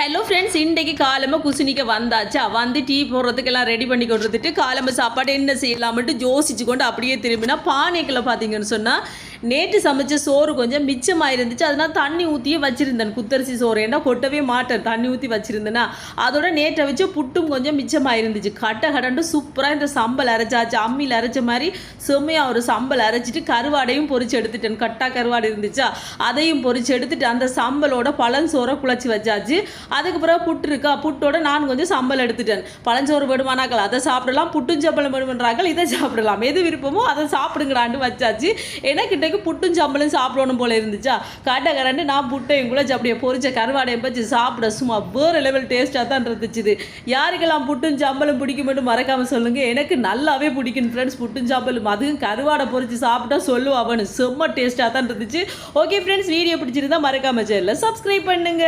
Hello friends இன்றைக்கு காலம்ப குசினிக்க வந்தாச்சா? வந்து டீ போடுறதுக்கெல்லாம் ரெடி பண்ணி கொடுத்துட்டு காலம்பு சாப்பாடு என்ன செய்யலாம்ட்டு யோசிச்சு கொண்டு அப்படியே திரும்பினா பானைக்கில் பார்த்தீங்கன்னு சொன்னால் நேற்று சமைச்ச சோறு கொஞ்சம் மிச்சமாக இருந்துச்சு அதனால் தண்ணி ஊற்றியே வச்சுருந்தேன். குத்தரிசி சோறு. ஏன்னா கொட்டவே மாட்டேன். தண்ணி ஊற்றி வச்சுருந்தேன்னா. அதோட நேற்றை வச்சு புட்டும் கொஞ்சம் மிச்சமாக இருந்துச்சு கட்டை கடண்டு சூப்பராக இந்த சம்பல் அரைச்சாச்சு. அம்மியில் அரைச்ச மாதிரி செம்மையாக ஒரு சம்பல் அரைச்சிட்டு கருவாடையும் பொரிச்சு எடுத்துட்டேன். கட்டா கருவாடு இருந்துச்சா? அதையும் பொரிச்சு எடுத்துட்டு அந்த சம்பலோட பழஞ்சோரை குழச்சி வச்சாச்சு. அதுக்கு பிறகு புட்டு இருக்கா? புட்டோட நான் கொஞ்சம் சம்பல் எடுத்துட்டேன். பழஞ்சோறு வேணுமானாக்கள் அதை சாப்பிடலாம். புட்டும் சம்பளம் வேணுமன்றாக்கள் இதை சாப்பிடலாம். எது விருப்பமோ அதை சாப்பிடுங்கடான்னு வச்சாச்சு. எனக்கு பிள்ளைக்கு புட்டும் சம்பளம் சாப்பிடணும் போல இருந்துச்சா? கட்டை நான் புட்டையும் கூட அப்படியே பொறிச்ச கருவாடையும் பச்சு சாப்பிட சும்மா வேறு லெவல் டேஸ்ட்டாக தான் இருந்துச்சு யாருக்கெல்லாம் புட்டும் சம்பளம் மட்டும் மறக்காமல் சொல்லுங்கள் எனக்கு நல்லாவே பிடிக்கும் ஃப்ரெண்ட்ஸ் புட்டும் சம்பளும் அதுவும் கருவாடை பொறிச்சு சாப்பிட்டா சொல்லுவா அவனு. செம்ம டேஸ்ட்டாக தான் இருந்துச்சு. ஓகே ஃப்ரெண்ட்ஸ் வீடியோ பிடிச்சிருந்தா மறக்காமல் சேனலில் சப்ஸ்கிரைப் பண்ணுங்க.